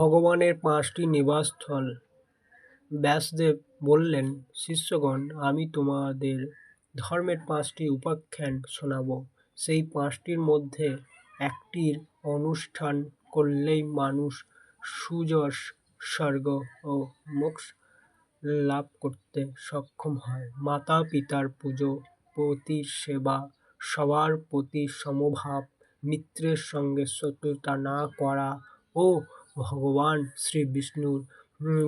ভগবানের পাঁচটি নিবাসস্থল। ব্যাসদেব বললেন, শিষ্যগণ, আমি তোমাদের ধর্মের পাঁচটি উপাখ্যান শোনাব। সেই পাঁচটির মধ্যে একটির অনুষ্ঠান করলেই মানুষ সুযশ, স্বর্গ ও মোক্ষ লাভ করতে সক্ষম হয়। মাতা পিতার পুজো পতির সেবা সবার প্রতি সমভাব, মিত্রের সঙ্গে শত্রুতা না করা ও ভগবান শ্রী বিষ্ণুর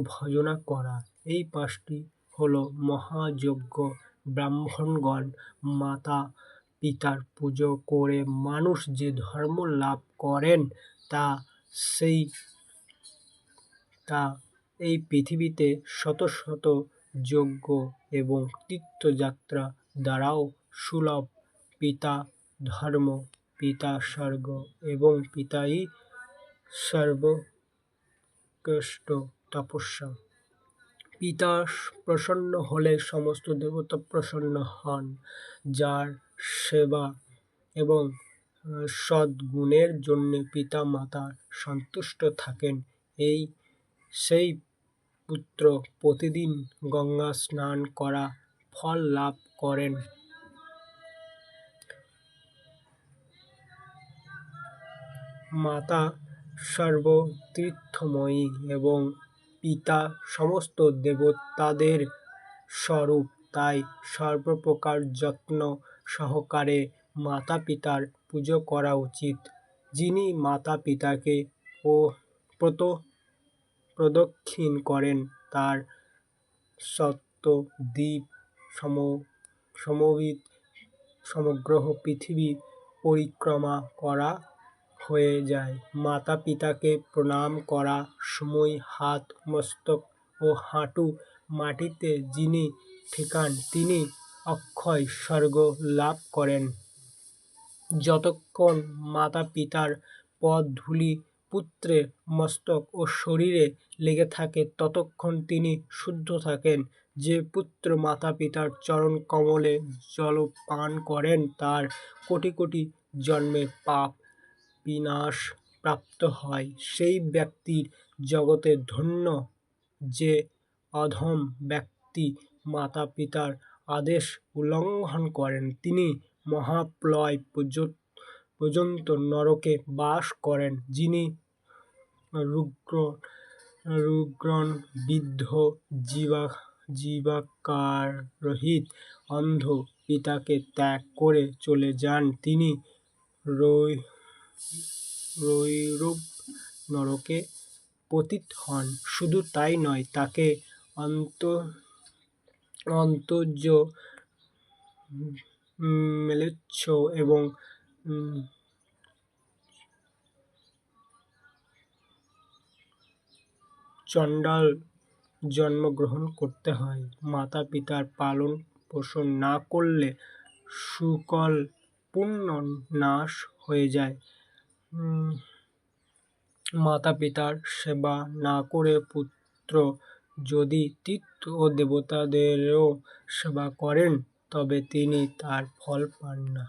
ভজনা করা। এই পাঁচটি হল মহাযজ্ঞ, ব্রাহ্মণগণ, মাতা পিতার পুজো করে মানুষ যে ধর্ম লাভ করেন, তা সেই, তা এই পৃথিবীতে শত শত যজ্ঞ এবং তীর্থযাত্রা দ্বারাও সুলভ। পিতা ধর্ম, পিতা স্বর্গ এবং পিতাই সর্বশ্রেষ্ঠ তপস্যা। পিতা প্রসন্ন হলে সমস্ত দেবতা প্রসন্ন হন, যার সেবা এবং সদ্গুণের জন্য পিতা মাতা সন্তুষ্ট থাকেন। এই সেই পুত্র প্রতিদিন গঙ্গা স্নান করা, ফল লাভ করেন। মাতা সর্বতীর্থময়ী এবং পিতা সমস্ত দেবতাদের স্বরূপ। তাই সর্বপ্রকার যত্ন সহকারে মাতা পিতার পুজো করা উচিত। যিনি মাতা পিতাকে ও প্রত, প্রদক্ষিণ করেন, তার স্বত্ব দ্বীপ সম, সমবিত সমগ্র পৃথিবী পরিক্রমা করা হয়ে যায়। মাতা পিতাকে প্রণাম করা, সময়, হাত, মস্তক ও হাঁটু মাটিতে যিনি ঠেকান, তিনি অক্ষয় স্বর্গ লাভ করেন। যতক্ষণ মাতা পিতার পদ ধুলি পুত্রের মস্তক ও শরীরে লেগে থাকে, ততক্ষণ তিনি শুদ্ধ থাকেন। যে পুত্র মাতা পিতার চরণ কমলে জল পান করেন, তার কোটি কোটি জন্মের পাপ বিনাশ প্রাপ্ত হয়। সেই ব্যক্তির জগতে ধন্য যে অধম ব্যক্তি মাতা পিতার আদেশ উল্লঙ্ঘন করেন, তিনি মহাপ্রলয় পর্যন্ত নরকে বাস করেন, যিনি রুগ্র রুগ্ণ বৃদ্ধ জীবাকাররহিত অন্ধ পিতাকে ত্যাগ করে চলে যান। তিনি রৌরব নরকে পতিত হন। শুধু তাই নয়, তাকে অন্ত, অন্তর্য ম্লেচ্ছ এবং চণ্ডাল জন্ম গ্রহণ করতে হয়। মাতা পিতার পালন পোষণ না করলে সুকল পুণ্য নাশ হয়ে যায়। মাতা পিতার সেবা না করে পুত্র যদি তীর্থ ও দেবতাদেরও সেবা করেন, তবে তিনি তার ফল পান না।